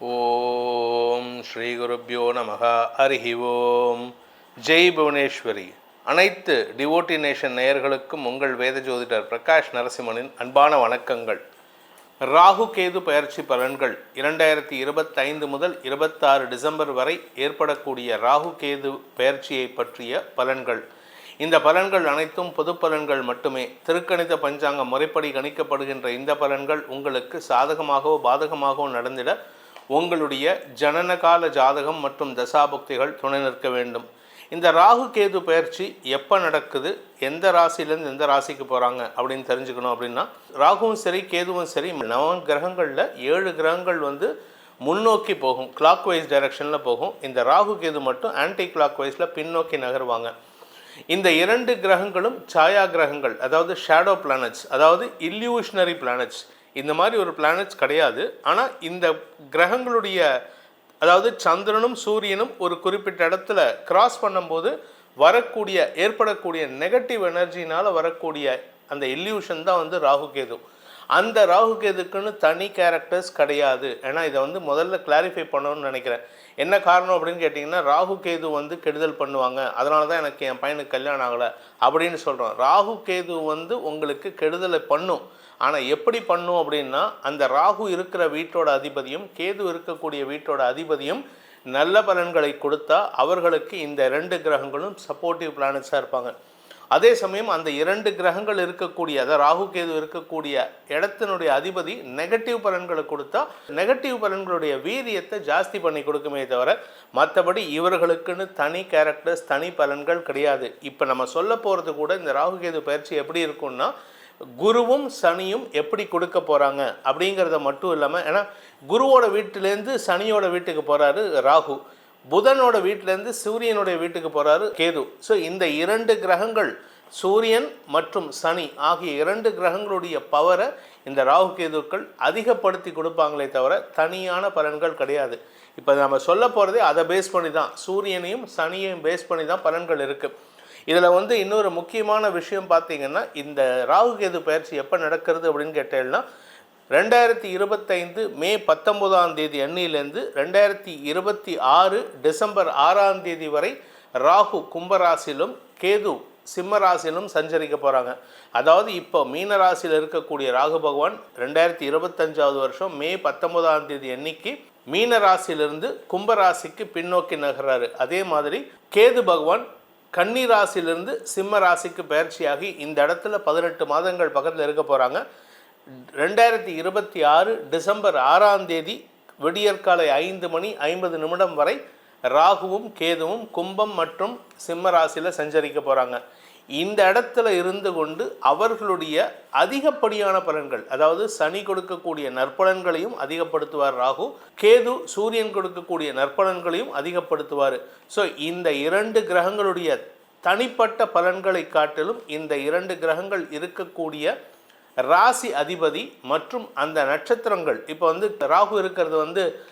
ஓம் ஸ்ரீ குருப்பியோ நமக. அரிஹி ஓம். ஜெய் புவனேஸ்வரி. அனைத்து டிவோட்டி நேஷன் நேயர்களுக்கும் உங்கள் வேத ஜோதிடர் பிரகாஷ் நரசிம்மனின் அன்பான வணக்கங்கள். ராகு கேது பயிற்சி பலன்கள் இரண்டாயிரத்தி இருபத்தைந்து முதல் இருபத்தாறு டிசம்பர் வரை ஏற்படக்கூடிய ராகு கேது பயிற்சியை பற்றிய பலன்கள். இந்த பலன்கள் அனைத்தும் பொது பலன்கள் மட்டுமே. திருக்கணித பஞ்சாங்க முறைப்படி கணிக்கப்படுகின்ற இந்த பலன்கள் உங்களுக்கு சாதகமாகவோ பாதகமாகவோ நடந்திட உங்களுடைய ஜனனகால ஜாதகம் மற்றும் தசாபக்திகள் துணை நிற்க வேண்டும். இந்த ராகு கேது பயிற்சி எப்போ நடக்குது? எந்த ராசியிலேருந்து எந்த ராசிக்கு போகிறாங்க அப்படின்னு தெரிஞ்சுக்கணும் அப்படின்னா ராகுவும் சரி கேதுவும் சரி நவ கிரகங்களில் ஏழு கிரகங்கள் வந்து முன்னோக்கி போகும். கிளாக் வைஸ் டைரக்ஷனில் போகும். இந்த ராகு கேது மட்டும் ஆன்டி கிளாக் வைஸில் பின்னோக்கி நகருவாங்க. இந்த இரண்டு கிரகங்களும் சாயா கிரகங்கள் அதாவது ஷேடோ பிளானட்ஸ் அதாவது இல்யூஷனரி பிளானட்ஸ் இந்த மாதிரி ஒரு பிளானட்ஸ் கிடையாது. ஆனால் இந்த கிரகங்களுடைய அதாவது சந்திரனும் சூரியனும் ஒரு குறிப்பிட்ட இடத்துல கிராஸ் பண்ணும்போது வரக்கூடிய ஏற்படக்கூடிய நெகட்டிவ் எனர்ஜினால் வரக்கூடிய அந்த இல்யூஷன் தான் வந்து ராகு கேது. அந்த ராகு கேதுக்குன்னு தனி கேரக்டர்ஸ் கிடையாது. ஏன்னா இதை வந்து முதல்ல கிளாரிஃபை பண்ணணும்னு நினைக்கிறேன். என்ன காரணம் அப்படின்னு கேட்டிங்கன்னா ராகு கேது வந்து கெடுதல் பண்ணுவாங்க. அதனால தான் எனக்கு என் பையனுக்கு கல்யாணம் ஆகலை அப்படின்னு சொல்கிறோம் ராகு கேது வந்து உங்களுக்கு கெடுதலை பண்ணும். ஆனால் எப்படி பண்ணும் அப்படின்னா அந்த ராகு இருக்கிற வீட்டோட அதிபதியும் கேது இருக்கக்கூடிய வீட்டோட அதிபதியும் நல்ல பலன்களை கொடுத்தா அவர்களுக்கு இந்த ரெண்டு கிரகங்களும் சப்போர்ட்டிவ் பிளானட்ஸாக இருப்பாங்க. அதே சமயம் அந்த இரண்டு கிரகங்கள் இருக்கக்கூடிய அதாவது ராகு கேது இருக்கக்கூடிய இடத்தினுடைய அதிபதி நெகட்டிவ் பலன்களை கொடுத்தா நெகட்டிவ் பலன்களுடைய வீரியத்தை ஜாஸ்தி பண்ணி கொடுக்குமே தவிர மற்றபடி இவர்களுக்குன்னு தனி கேரக்டர்ஸ் தனி பலன்கள் கிடையாது. இப்போ நம்ம சொல்ல போகிறது கூட இந்த ராகு கேது பயிற்சி எப்படி இருக்கும்னா குருவும் சனியும் எப்படி கொடுக்க போகிறாங்க அப்படிங்கிறத மட்டும் இல்லாமல் ஏன்னா குருவோட வீட்டிலேருந்து சனியோட வீட்டுக்கு போகிறாரு ராகு. புதனோட வீட்டிலேருந்து சூரியனுடைய வீட்டுக்கு போகிறாரு கேது. ஸோ இந்த இரண்டு கிரகங்கள் சூரியன் மற்றும் சனி ஆகிய இரண்டு கிரகங்களுடைய பவரை இந்த ராகு கேதுக்கள் அதிகப்படுத்தி கொடுப்பாங்களே தவிர தனியான பலன்கள் கிடையாது. இப்போ நம்ம சொல்ல போகிறதே அதை பேஸ் பண்ணி தான் சூரியனையும் சனியையும் பேஸ் பண்ணி தான் பலன்கள் இருக்குது இதில் வந்து இன்னொரு முக்கியமான விஷயம் பார்த்தீங்கன்னா இந்த ராகு கேது பயிற்சி எப்போ நடக்கிறது அப்படின்னு கேட்டேன்னா ரெண்டாயிரத்தி இருபத்தைந்து மே பத்தொம்போதாம் தேதி அன்னியிலேருந்து ரெண்டாயிரத்தி இருபத்தி ஆறு டிசம்பர் ஆறாம் தேதி வரை ராகு கும்பராசிலும் கேது சிம்ம ராசியிலும் சஞ்சரிக்க போகிறாங்க அதாவது இப்போ மீன ராசியில் இருக்கக்கூடிய ராகு பகவான் ரெண்டாயிரத்தி இருபத்தஞ்சாவது வருஷம் மே பத்தொன்பதாம் தேதி அன்னைக்கு மீன ராசியிலிருந்து கும்பராசிக்கு பின்னோக்கி நகர்றாரு. அதே மாதிரி கேது பகவான் கன்னி ராசியிலிருந்து சிம்ம ராசிக்கு பயிற்சியாகி இந்த இடத்துல பதினெட்டு மாதங்கள் பக்கத்தில் இருக்க போகிறாங்க ரெண்டாயிரத்தி இருபத்தி ஆறு டிசம்பர் ஆறாம் தேதி விடியற்காலை ஐந்து மணி ஐம்பது நிமிடம் வரை ராகுவும் கேதுவும் கும்பம் மற்றும் சிம்ம ராசியில் சஞ்சரிக்க போகிறாங்க இந்த இடத்துல இருந்து கொண்டு அவர்களுடைய அதிகப்படியான பலன்கள் அதாவது சனி கொடுக்கக்கூடிய நற்பலன்களையும் அதிகப்படுத்துவார் ராகு கேது சூரியன் கொடுக்கக்கூடிய நற்பலன்களையும் அதிகப்படுத்துவார். ஸோ இந்த இரண்டு கிரகங்களுடைய தனிப்பட்ட பலன்களை காட்டிலும் இந்த இரண்டு கிரகங்கள் இருக்கக்கூடிய ராசி அதிபதி மற்றும் அந்த நட்சத்திரங்கள். இப்போ வந்து ராகு இருக்கிறது வந்து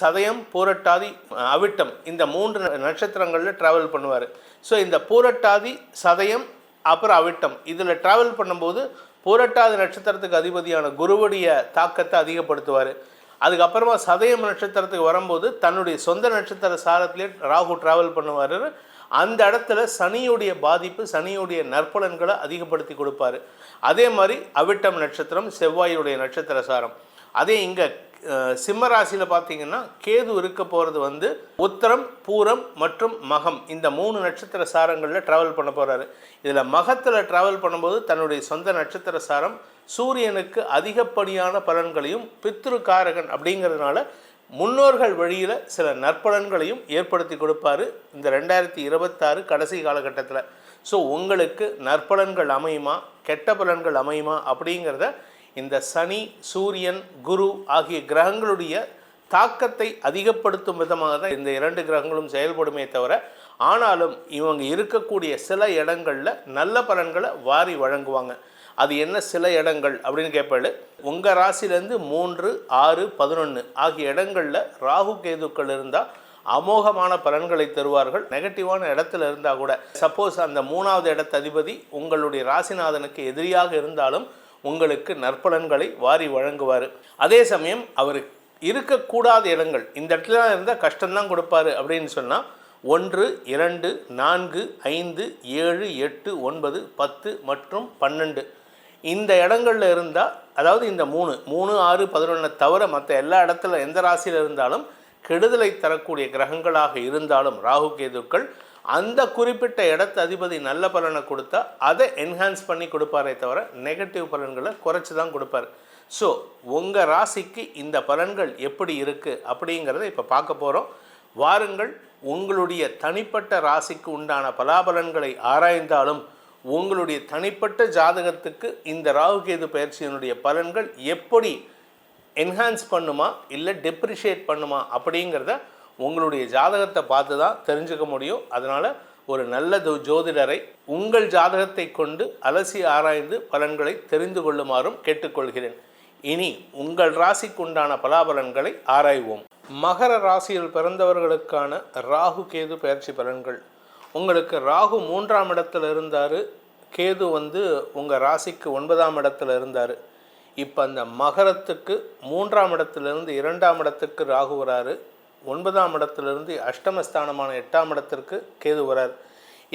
சதயம் பூரட்டாதி அவிட்டம். இந்த மூன்று ந- நட்சத்திரங்களில் ட்ராவல் பண்ணுவார். ஸோ இந்த பூரட்டாதி சதயம் அப்புறம் அவிட்டம். இதில் ட்ராவல் பண்ணும்போது பூரட்டாதி நட்சத்திரத்துக்கு அதிபதியான குருவுடைய தாக்கத்தை அதிகப்படுத்துவார். அதுக்கப்புறமா சதயம் நட்சத்திரத்துக்கு வரும்போது தன்னுடைய சொந்த நட்சத்திர சாரத்திலே ராகு ட்ராவல் பண்ணுவார். அந்த இடத்துல சனியுடைய பாதிப்பு சனியுடைய நற்பலன்களை அதிகப்படுத்தி கொடுப்பாரு. அதே மாதிரி அவிட்டம் நட்சத்திரம் செவ்வாயுடைய நட்சத்திர சாரம். அதே இங்கே சிம்ம ராசியில் பார்த்தீங்கன்னா கேது இருக்க போகிறது வந்து உத்தரம் பூரம் மற்றும் மகம். இந்த மூணு நட்சத்திர சாரங்களில் ட்ராவல் பண்ண போகிறாரு இதில் மகத்தில் ட்ராவல் பண்ணும்போது தன்னுடைய சொந்த நட்சத்திர சாரம் சூரியனுக்கு அதிகப்படியான பலன்களையும் பித்ரு காரகன் அப்படிங்கிறதுனால முன்னோர்கள் வழியில் சில நற்பலன்களையும் ஏற்படுத்தி கொடுப்பாரு இந்த ரெண்டாயிரத்தி இருபத்தாறு கடைசி காலகட்டத்தில். ஸோ உங்களுக்கு நற்பலன்கள் அமையுமா? கெட்ட பலன்கள் அமையுமா? அப்படிங்கிறத இந்த சனி சூரியன் குரு ஆகிய கிரகங்களுடைய தாக்கத்தை அதிகப்படுத்தும் விதமாக தான் இந்த இரண்டு கிரகங்களும் செயல்படுமே தவிர ஆனாலும் இவங்க இருக்கக்கூடிய சில இடங்களில் நல்ல பலன்களை வாரி வழங்குவாங்க. அது என்ன சில இடங்கள் அப்படின்னு கேட்பாள். உங்கள் ராசிலேருந்து மூன்று ஆறு பதினொன்று ஆகிய இடங்களில் ராகு கேதுக்கள் இருந்தால் அமோகமான பலன்களை தருவார்கள். நெகட்டிவான இடத்துல இருந்தால் கூட சப்போஸ் அந்த மூணாவது இடத்த அதிபதி உங்களுடைய ராசிநாதனுக்கு எதிரியாக இருந்தாலும் உங்களுக்கு நற்பலன்களை வாரி வழங்குவார். அதே சமயம் அவர் இருக்கக்கூடாத இடங்கள் இந்த இடத்துல இருந்தால் கஷ்டம்தான் கொடுப்பாரு அப்படின்னு சொன்னால் ஒன்று இரண்டு நான்கு ஐந்து ஏழு எட்டு ஒன்பது பத்து மற்றும் பன்னெண்டு இந்த இடங்களில் இருந்தால் அதாவது இந்த மூணு மூணு ஆறு பதினொன்றை தவிர மற்ற எல்லா இடத்துல எந்த ராசியில் இருந்தாலும் கெடுதலை தரக்கூடிய கிரகங்களாக இருந்தாலும் ராகு கேதுக்கள் அந்த குறிப்பிட்ட இடத்து அதிபதி நல்ல பலனை கொடுத்தா அதை என்ஹான்ஸ் பண்ணி கொடுப்பாரே தவிர நெகட்டிவ் பலன்களை குறைச்சி தான் கொடுப்பார். ஸோ உங்கள் ராசிக்கு இந்த பலன்கள் எப்படி இருக்குது அப்படிங்கிறத இப்போ பார்க்க போகிறோம் வாருங்கள் உங்களுடைய தனிப்பட்ட ராசிக்கு உண்டான பலாபலன்களை ஆராய்ந்தாலும் உங்களுடைய தனிப்பட்ட ஜாதகத்துக்கு இந்த ராகுகேது பயிற்சியினுடைய பலன்கள் எப்படி என்ஹான்ஸ் பண்ணுமா இல்லை டெப்ரிஷியேட் பண்ணுமா அப்படிங்கிறத உங்களுடைய ஜாதகத்தை பார்த்து தான் தெரிஞ்சுக்க முடியும். அதனால் ஒரு நல்ல ஜோதிடரை உங்கள் ஜாதகத்தை கொண்டு அலசி ஆராய்ந்து பலன்களை தெரிந்து கொள்ளுமாறும் கேட்டுக்கொள்கிறேன். இனி உங்கள் ராசிக்குண்டான பலாபலன்களை ஆராய்வோம். மகர ராசியில் பிறந்தவர்களுக்கான ராகு கேது பயிற்சி பலன்கள். உங்களுக்கு ராகு மூன்றாம் இடத்துல இருந்தார் கேது வந்து உங்கள் ராசிக்கு ஒன்பதாம் இடத்துல இருந்தார். இப்போ அந்த மகரத்துக்கு மூன்றாம் இடத்துலேருந்து இரண்டாம் இடத்துக்கு ராகு வராரு ஒன்பதாம் இடத்துலேருந்து அஷ்டமஸ்தானமான எட்டாம் இடத்திற்கு கேது வரார்.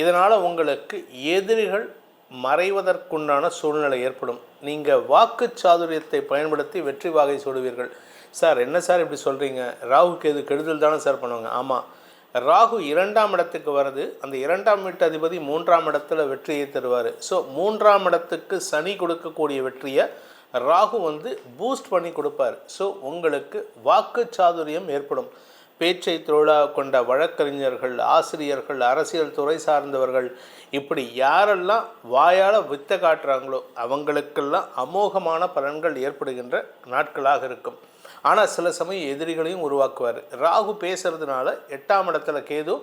இதனால் உங்களுக்கு எதிரிகள் மறைவதற்குண்டான சூழ்நிலை ஏற்படும். நீங்கள் வாக்கு சாதுரியத்தை பயன்படுத்தி வெற்றி வாகை சூடுவீர்கள். சார் என்ன சார் இப்படி சொல்கிறீங்க ராகு கேது கெடுதல் தானே சார் பண்ணுவாங்க. ஆமாம் ராகு இரண்டாம் இடத்துக்கு வருது அந்த இரண்டாம் வீட்டு அதிபதி மூன்றாம் இடத்துல வெற்றியை தருவார். ஸோ மூன்றாம் இடத்துக்கு சனி கொடுக்கக்கூடிய வெற்றியை ராகு வந்து பூஸ்ட் பண்ணி கொடுப்பார். ஸோ உங்களுக்கு வாக்கு சாதுரியம் ஏற்படும். பேச்சை தொழிலாக கொண்ட வழக்கறிஞர்கள் ஆசிரியர்கள் அரசியல் துறை சார்ந்தவர்கள் இப்படி யாரெல்லாம் வாயால் வித்த காட்டுறாங்களோ அவங்களுக்கெல்லாம் அமோகமான பலன்கள் ஏற்படுகின்ற நாட்களாக இருக்கும். ஆனால் சில சமயம் எதிரிகளையும் உருவாக்குவார். ராகு பேசுறதுனால எட்டாம் இடத்துல கேது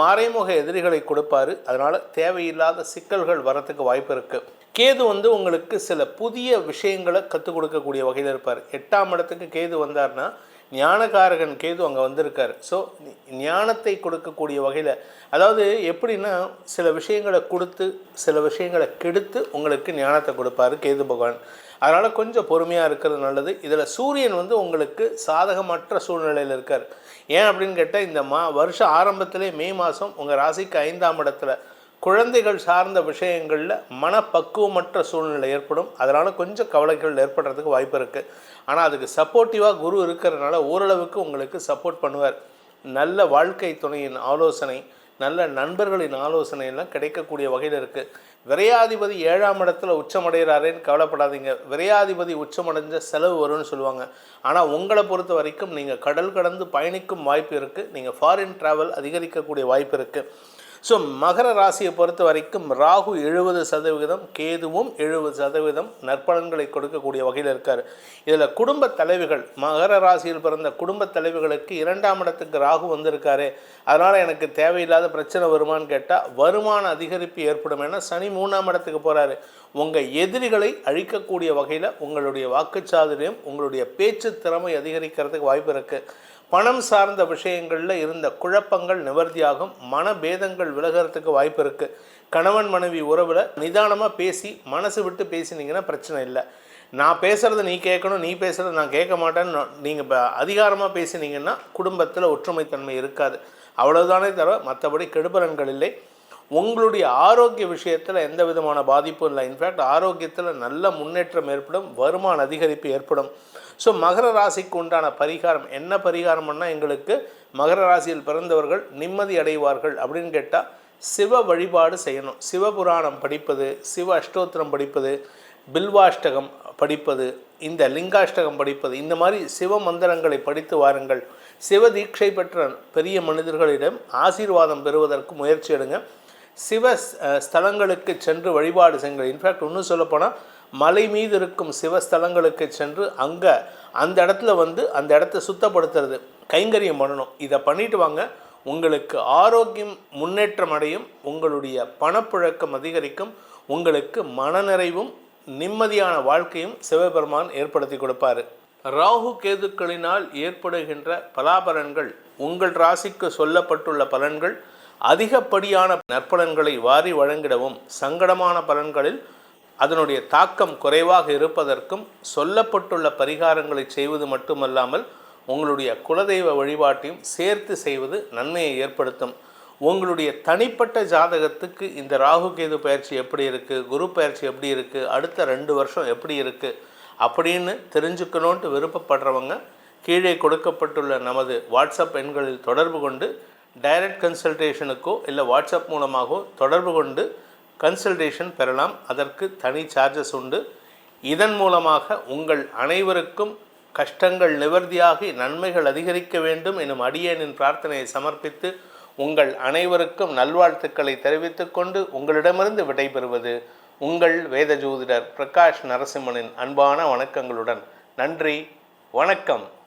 மறைமுக எதிரிகளை கொடுப்பாரு. அதனால் தேவையில்லாத சிக்கல்கள் வரத்துக்கு வாய்ப்பு இருக்குது கேது வந்து உங்களுக்கு சில புதிய விஷயங்களை கற்றுக் கொடுக்கக்கூடிய வகையில் இருப்பார். எட்டாம் இடத்துக்கு கேது வந்தார்னா ஞானகாரகன் கேது அங்கே வந்திருக்கார். ஸோ ஞானத்தை கொடுக்கக்கூடிய வகையில் அதாவது எப்படின்னா சில விஷயங்களை கொடுத்து சில விஷயங்களை கெடுத்து உங்களுக்கு ஞானத்தை கொடுப்பாரு கேது பகவான். அதனால் கொஞ்சம் பொறுமையாக இருக்கிறது நல்லது. இதில் சூரியன் வந்து உங்களுக்கு சாதகமற்ற சூழ்நிலையில் இருக்கார். ஏன் அப்படின்னு கேட்டால் இந்த மா வருஷ ஆரம்பத்திலே மே மாதம் உங்கள் ராசிக்கு ஐந்தாம் இடத்துல குழந்தைகள் சார்ந்த விஷயங்களில் மனப்பக்குவமற்ற சூழ்நிலை ஏற்படும். அதனால் கொஞ்சம் கவலைகள் ஏற்படுறதுக்கு வாய்ப்பு இருக்குது ஆனால் அதுக்கு சப்போர்ட்டிவாக குரு இருக்கிறதுனால ஓரளவுக்கு உங்களுக்கு சப்போர்ட் பண்ணுவார். நல்ல வாழ்க்கை துணையின் ஆலோசனை நல்ல நண்பர்களின் ஆலோசனை எல்லாம் கிடைக்கக்கூடிய வகையில் இருக்குது விரையாதிபதி ஏழாம் இடத்துல உச்சமடைகிறாரேன்னு கவலைப்படாதீங்க. விரையாதிபதி உச்சமடைஞ்ச செலவு வரும்னு சொல்லுவாங்க. ஆனால் உங்களை பொறுத்த வரைக்கும் நீங்கள் கடல் கடந்து பயணிக்கும் வாய்ப்பு இருக்குது நீங்கள் ஃபாரின் ட்ராவல் அதிகரிக்கக்கூடிய வாய்ப்பு இருக்குது ஸோ மகர ராசியை பொறுத்த வரைக்கும் ராகு எழுபது சதவிகிதம் கேதுவும் எழுபது சதவீதம் நற்பலன்களை கொடுக்கக்கூடிய வகையில் இருக்கார். இதில் குடும்ப தலைவிகள் மகர ராசியில் பிறந்த குடும்ப தலைவிகளுக்கு இரண்டாம் இடத்துக்கு ராகு வந்திருக்காரு. அதனால் எனக்கு தேவையில்லாத பிரச்சனை வருமான்னு கேட்டால் வருமான அதிகரிப்பு ஏற்படும். என சனி மூணாம் இடத்துக்கு போகிறாரு உங்கள் எதிரிகளை அழிக்கக்கூடிய வகையில் உங்களுடைய வாக்குச்சாதுரியம் உங்களுடைய பேச்சு திறமை அதிகரிக்கிறதுக்கு வாய்ப்பு இருக்குது பணம் சார்ந்த விஷயங்களில் இருந்த குழப்பங்கள் நிவர்த்தியாகும் மனபேதங்கள் விலகிறதுக்கு வாய்ப்பு இருக்குது கணவன் மனைவி உறவில் நிதானமாக பேசி மனசு விட்டு பேசினீங்கன்னா பிரச்சனை இல்லை. நான் பேசுகிறத நீ கேட்கணும் நீ பேசுகிறத நான் கேட்க மாட்டேன்னு நீங்கள் இப்போ அதிகாரமாக பேசினீங்கன்னா குடும்பத்தில் ஒற்றுமைத்தன்மை இருக்காது. அவ்வளோதானே தவிர மற்றபடி கெடுபலன்கள் இல்லை. உங்களுடைய ஆரோக்கிய விஷயத்தில் எந்த விதமான பாதிப்பும் இல்லை. இன்ஃபேக்ட் ஆரோக்கியத்தில் நல்ல முன்னேற்றம் ஏற்படும் வருமான அதிகரிப்பு ஏற்படும். ஸோ மகர ராசிக்கு உண்டான பரிகாரம் என்ன பரிகாரம் பண்ணால் எங்களுக்கு மகர ராசியில் பிறந்தவர்கள் நிம்மதி அடைவார்கள் அப்படின்னு கேட்டால் சிவ வழிபாடு செய்யணும். சிவபுராணம் படிப்பது சிவ அஷ்டோத்திரம் படிப்பது பில்வாஷ்டகம் படிப்பது இந்த லிங்காஷ்டகம் படிப்பது இந்த மாதிரி சிவ மந்திரங்களை படித்து வாருங்கள். சிவ தீட்சை பெற்ற பெரிய மனிதர்களிடம் ஆசீர்வாதம் பெறுவதற்கு முயற்சி எடுங்க. சிவ ஸ்தலங்களுக்கு சென்று வழிபாடு செய்யுங்கள். இன்ஃபேக்ட் இன்னும் சொல்லப்போனால் மலை மீது இருக்கும் சிவஸ்தலங்களுக்கு சென்று அங்கே அந்த இடத்துல வந்து அந்த இடத்த சுத்தப்படுத்துறது கைங்கரியம் பண்ணணும். இதை பண்ணிட்டு வாங்க. உங்களுக்கு ஆரோக்கியம் முன்னேற்றம் அடையும். உங்களுடைய பணப்புழக்கம் அதிகரிக்கும். உங்களுக்கு மனநிறைவும் நிம்மதியான வாழ்க்கையும் சிவபெருமான் ஏற்படுத்தி கொடுப்பாரு. ராகு கேதுக்களினால் ஏற்படுகின்ற பலாபலன்கள் உங்கள் ராசிக்கு சொல்லப்பட்டுள்ள பலன்கள் அதிகப்படியான நற்பலன்களை வாரி வழங்கிடவும் சங்கடமான பலன்களில் அதனுடைய தாக்கம் குறைவாக இருப்பதற்கும் சொல்லப்பட்டுள்ள பரிகாரங்களை செய்வது மட்டுமல்லாமல் உங்களுடைய குலதெய்வ வழிபாட்டையும் சேர்த்து செய்வது நன்மையை ஏற்படுத்தும். உங்களுடைய தனிப்பட்ட ஜாதகத்துக்கு இந்த ராகு கேது பயிற்சி எப்படி இருக்குது குரு பயிற்சி எப்படி இருக்குது அடுத்த ரெண்டு வருஷம் எப்படி இருக்குது அப்படின்னு தெரிஞ்சுக்கணுன்ட்டு விருப்பப்படுறவங்க கீழே கொடுக்கப்பட்டுள்ள நமது வாட்ஸ்அப் எண்களில் தொடர்பு கொண்டு டைரக்ட் கன்சல்டேஷனுக்கோ இல்லை வாட்ஸ்அப் மூலமாகவோ தொடர்பு கொண்டு கன்சல்டேஷன் பெறலாம். அதற்கு தனி சார்ஜஸ் உண்டு. இதன் மூலமாக உங்கள் அனைவருக்கும் கஷ்டங்கள் நிவர்த்தியாகி நன்மைகள் அதிகரிக்க வேண்டும் எனும் அடியேனின் பிரார்த்தனையை சமர்ப்பித்து உங்கள் அனைவருக்கும் நல்வாழ்த்துக்களை தெரிவித்துக் கொண்டு உங்களிடமிருந்து விடைபெறுவது உங்கள் வேத ஜோதிடர் பிரகாஷ் நரசிம்மனின் அன்பான வணக்கங்களுடன். நன்றி. வணக்கம்.